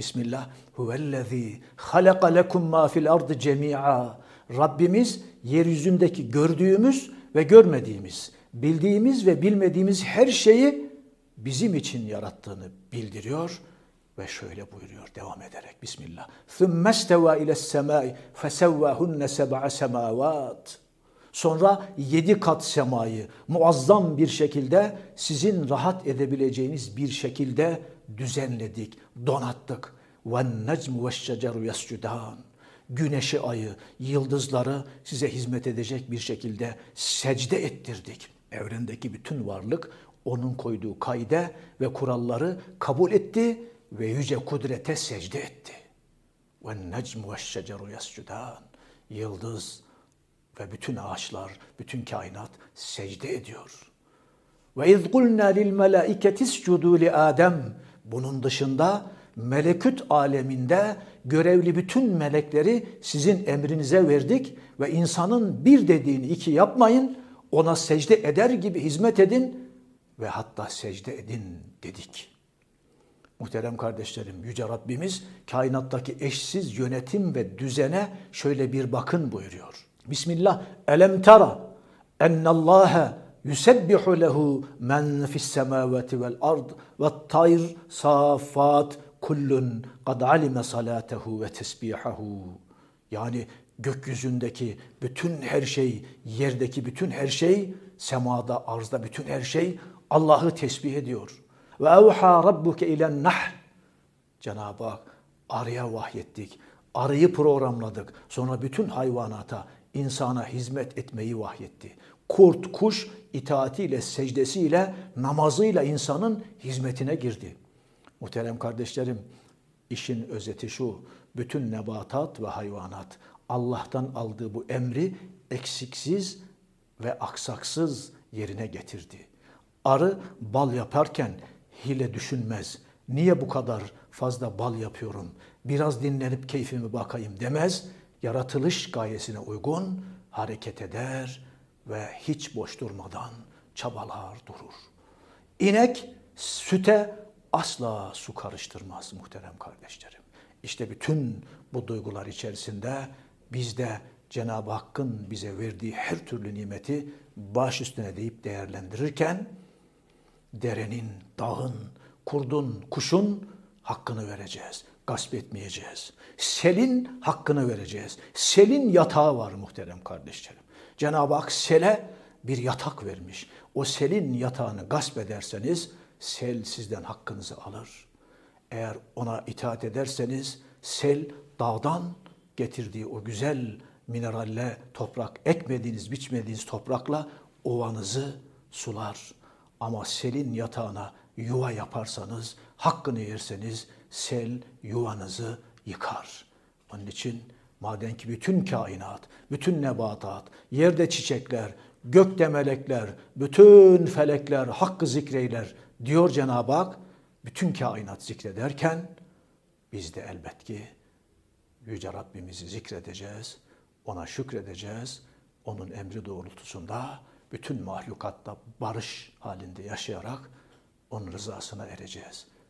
Bismillah. Huvellezî halaka lekum ma fil ardı cemi'a. Rabbimiz yeryüzündeki gördüğümüz ve görmediğimiz, bildiğimiz ve bilmediğimiz her şeyi bizim için yarattığını bildiriyor ve şöyle buyuruyor devam ederek Bismillah. ثُمَّ اسْتَوَى اِلَى السَّمَاءِ فَسَوَّاهُنَّ سَبْعَ سَمَاوَاتٍ Sonra yedi kat semayı muazzam bir şekilde sizin rahat edebileceğiniz bir şekilde düzenledik, donattık. وَالنَّجْمُ وَالشَّجَرُ يَسْجُدَانِ Güneşi, ayı, yıldızları size hizmet edecek bir şekilde secde ettirdik. Evrendeki bütün varlık onun koyduğu kaide ve kuralları kabul etti ve yüce kudrete secde etti. وَالنَّجْمُ وَالشَّجَرُ يَسْجُدَانِ Yıldız ve bütün ağaçlar, bütün kainat secde ediyor. Ve iz kulna lil melaiketi iscudu li Adem. Bunun dışında melekut aleminde görevli bütün melekleri sizin emrinize verdik ve insanın bir dediğini iki yapmayın, ona secde eder gibi hizmet edin ve hatta secde edin dedik. Muhterem kardeşlerim, Yüce Rabbimiz kainattaki eşsiz yönetim ve düzene şöyle bir bakın buyuruyor. Bismillah. Elem tara ennallaha yusebbihu lehu men fis semavati vel ard ve tayr safat kullun kad alime salatehu ve tesbihahu. Yani gökyüzündeki bütün her şey, yerdeki bütün her şey, semada, arzda bütün her şey Allah'ı tesbih ediyor. Ve evha rabbuke ilen nahl. Cenab-ı Hak arıya vahyettik. Arıyı programladık. Sonra bütün hayvanata, insana hizmet etmeyi vahyetti. Kurt, kuş itaatiyle, secdesiyle, namazıyla insanın hizmetine girdi. Muhterem kardeşlerim, işin özeti şu, bütün nebatat ve hayvanat Allah'tan aldığı bu emri eksiksiz ve aksaksız yerine getirdi. Arı bal yaparken hile düşünmez. Niye bu kadar fazla bal yapıyorum? Biraz dinlenip keyfimi bakayım demez. Yaratılış gayesine uygun hareket eder ve hiç boş durmadan çabalar durur. İnek süte asla su karıştırmaz muhterem kardeşlerim. İşte bütün bu duygular içerisinde biz de Cenab-ı Hakk'ın bize verdiği her türlü nimeti baş üstüne deyip değerlendirirken derenin, dağın, kurdun, kuşun hakkını vereceğiz. Gasp etmeyeceğiz. Selin hakkını vereceğiz. Selin yatağı var muhterem kardeşlerim. Cenab-ı Hak sele bir yatak vermiş. O selin yatağını gasp ederseniz sel sizden hakkınızı alır. Eğer ona itaat ederseniz sel dağdan getirdiği o güzel mineralle toprak ekmediğiniz, biçmediğiniz toprakla ovanızı sular. Ama selin yatağına yuva yaparsanız, hakkını yerseniz sel yuvanızı yıkar. Onun için maden ki bütün kainat, bütün nebatat, yerde çiçekler, gökte melekler, bütün felekler hakkı zikreyler diyor Cenab-ı Hak. Bütün kainat zikrederken biz de elbet ki Yüce Rabbimizi zikredeceğiz, ona şükredeceğiz, onun emri doğrultusunda bütün mahlukatta barış halinde yaşayarak onun rızasına ereceğiz.